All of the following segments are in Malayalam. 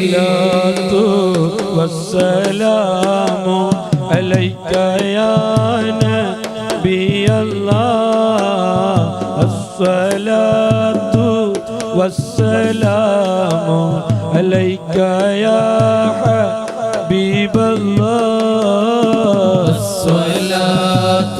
الصلاة والسلام عليك يا نبي الله الصلاة والسلام عليك يا حبيب الله الصلاة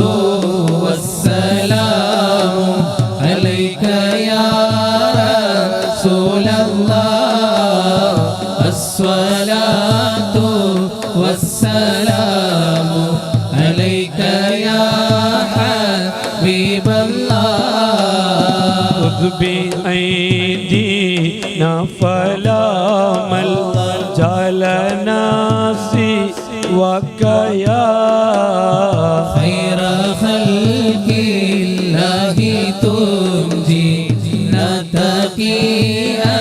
بأيدينا فلا ملجأ لنا سواك يا خير خلق الله تنجي نتقيا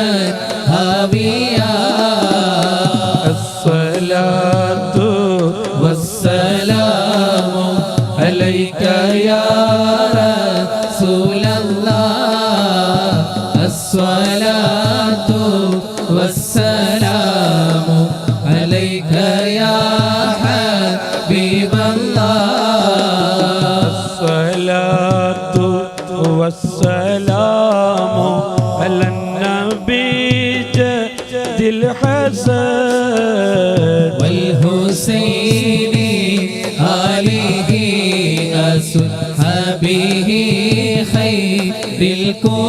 الصلاة والسلام عليك يا حبيب الله. الصلاة والسلام على النبي جد الحسن. والحسين آله أصحابه خير القرون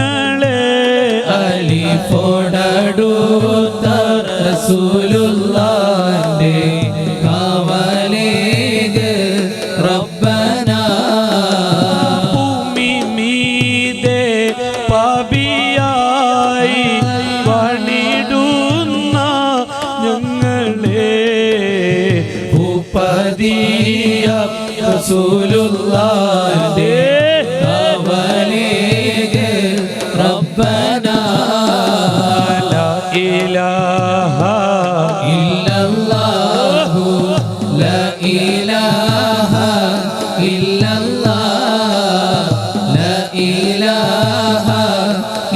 അലിഫോടടുത്ത റസൂലുള്ളാന്റെ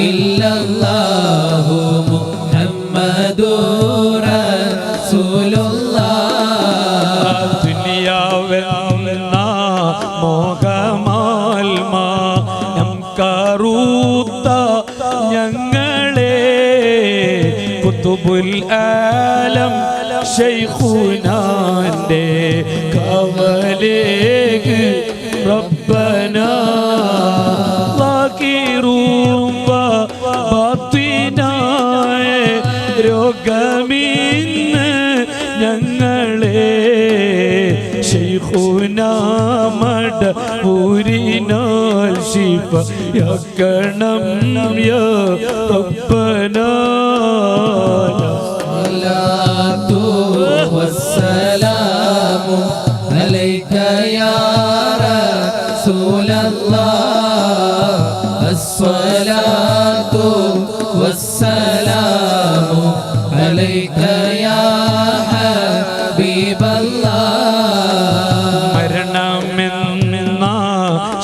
ഇല്ലല്ലാഹു മുഹമ്മദുർ റസൂലുള്ളാഹ്. ദുനിയാവെന്ന മോഹമാൽമ നം കറൂത്ത ഞങ്ങളെ കുത്തുബുൽ ആലം ഷെയ്ഖുനാന്റെ കവലേക്ക് റബ്ബന ശൈഖുനാമട ഊരിനാൽ ശിഫ യക്കണം യ റബ്ബന. സലാത്തു വസ്സലാമു അലൈക യാ റസൂലല്ലാഹ്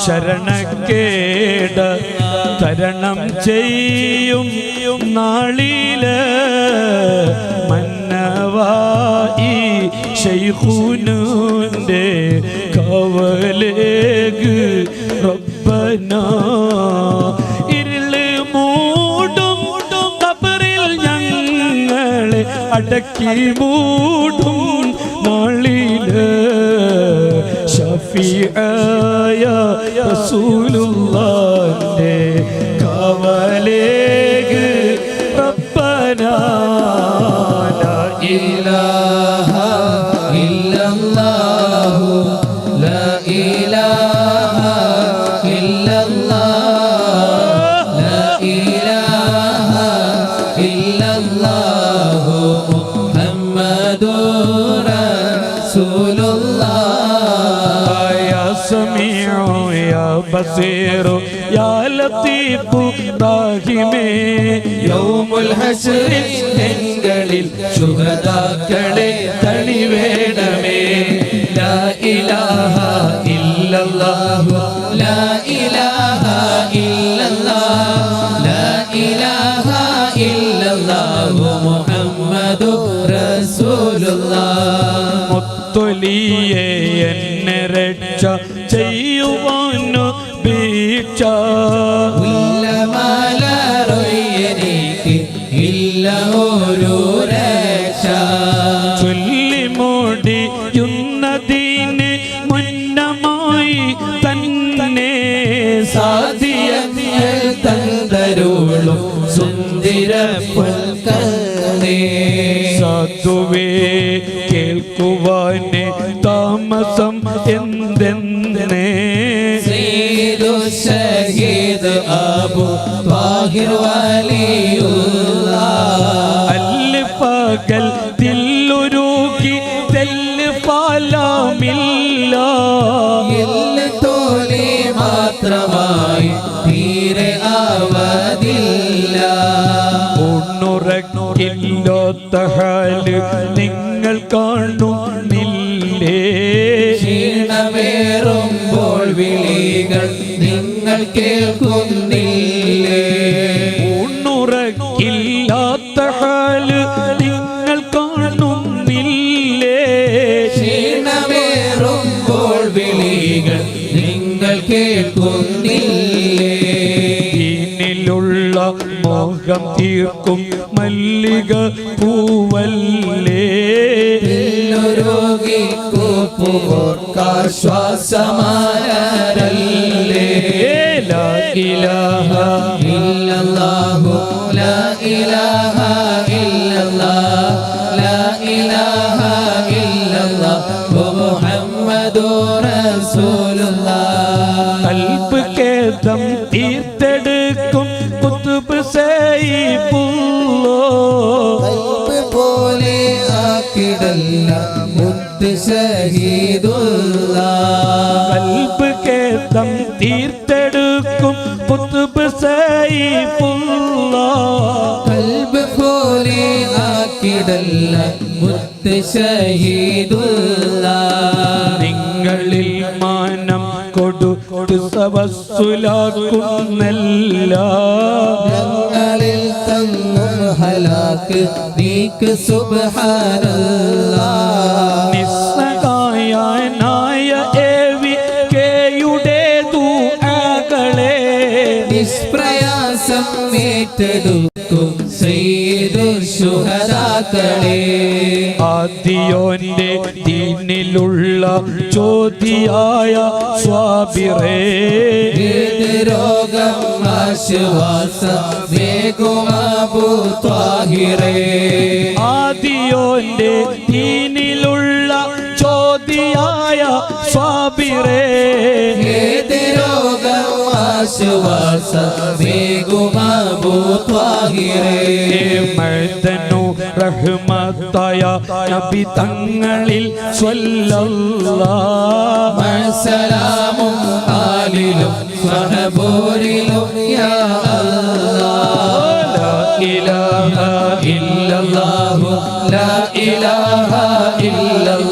ശരണക്കേട തരണം ചെയ്യും നാളിൽ. മന്നവായി ഷെയ്ഖുനുന്റെ കവലേഗ് റബ്ബന. ഇരുൾ മൂടും കബറിൽ ഞങ്ങളെ അടക്കി മൂടും. നാളിൽ റസൂലുള്ളാഹി ഷഫീആയ സീറോ യാ ലത്തീഫു റാഹിമേ യൗമുൽ ഹസ്റിൽ തെങ്കളിൽ ശുഹദാക്കളെ തണി വേണമേ ലാ ഇലാഹ ഇല്ലല്ലാഹു. ലാ ഇലാഹ ഇല്ലല്ലാഹു. ലാ ഇലാഹ ഇല്ലല്ലാഹു. മുഹമ്മദു റസൂലുള്ളാഹ്. മുത്തൊലിയെ എന്നെ രക്ഷ ചെയ്യുവാനോ വീക്ഷ ഉല്ലമാലറൊയ്യനിക്ക് ഇല്ല ഒരു രക്ഷ ചൊല്ലി മൂടിയുന്നതിന് മുന്നമായി തന്നെ സാധിയ സാധ്യങ്ങൾ തന്തരുളും സുന്ദര പൊൽക്കേ സാധുവേ കേൾക്കുവാന് താമസം ഷഹീദ് അബു ബാഹിർ വലിയുള്ള അല്ല് പകൽ തില്ലുരുകി തെല്ല് പാലാമില്ല. എല്ല് തോലി മാത്രമായി തീരെ ആവതില്ല ഉണ്ണുറക്കില്ലാത്ത ഹാൽ നിങ്ങൾ കാണുന്നില്ലേ? ക്ഷീണമേറുമ്പോൾ വിളികൾ നിങ്ങൾ കേൾക്കുന്നില്ലേ? ഉണ്ണുറക്കില്ലാത്ത ഹാൽ നിങ്ങൾ കാണുന്നില്ലേ? ക്ഷീണമേറുമ്പോൾ വിളികൾ നിങ്ങൾ കേൾക്കുന്നില്ലേ? ദീനിലുള്ള മോഹം തീർക്കും മല്ലിക പൂവല്ലേ? കൽബ് കേദം തീർത്തെടുക്കും കുത്തുബ് സൈഫുല്ലോ കൽബ് പോലെ ആക്കിടല്ല മുത്ത് ഷഹീദുള്ള കൽബ് കേദം തീർത്തെടുക്കും കുത്തുബ് الله കൽബ് പോലെ ആക്കിടല്ല മുത്ത് ഷഹീദുള്ള നിങ്ങളിൽ മാനം കൊടുത്തു സവസ്സുലാക്കുന്നല്ല. ഞങ്ങളിൽ തന്നും ഹലാക്ക് നീക്ക് സുബ്ഹാനല്ലാഹ് ഏറ്റെടുക്കും സയ്യിദു ആദ്യോന്റെ ദീനിലുള്ള ചോദ്യായ സ്വാബിറേ. രോഗം ആശ്വാസ വേഗുമാബു ത്വാഹിറേ. ആദിയോന്റെ ദീനിലുള്ള ചോദ്യായ സ്വാബിറേ. രോഗം ആശ്വാസം മഴതനു റഹ്മത്തായ നബി തങ്ങളിൽ മഴസലാമും ആലിലും സഹബോരിലും യാ ലാ ഇലാഹ ഇല്ലല്ലാഹു. ലാ ഇലാഹ ഇല്ലല്ലാഹ്.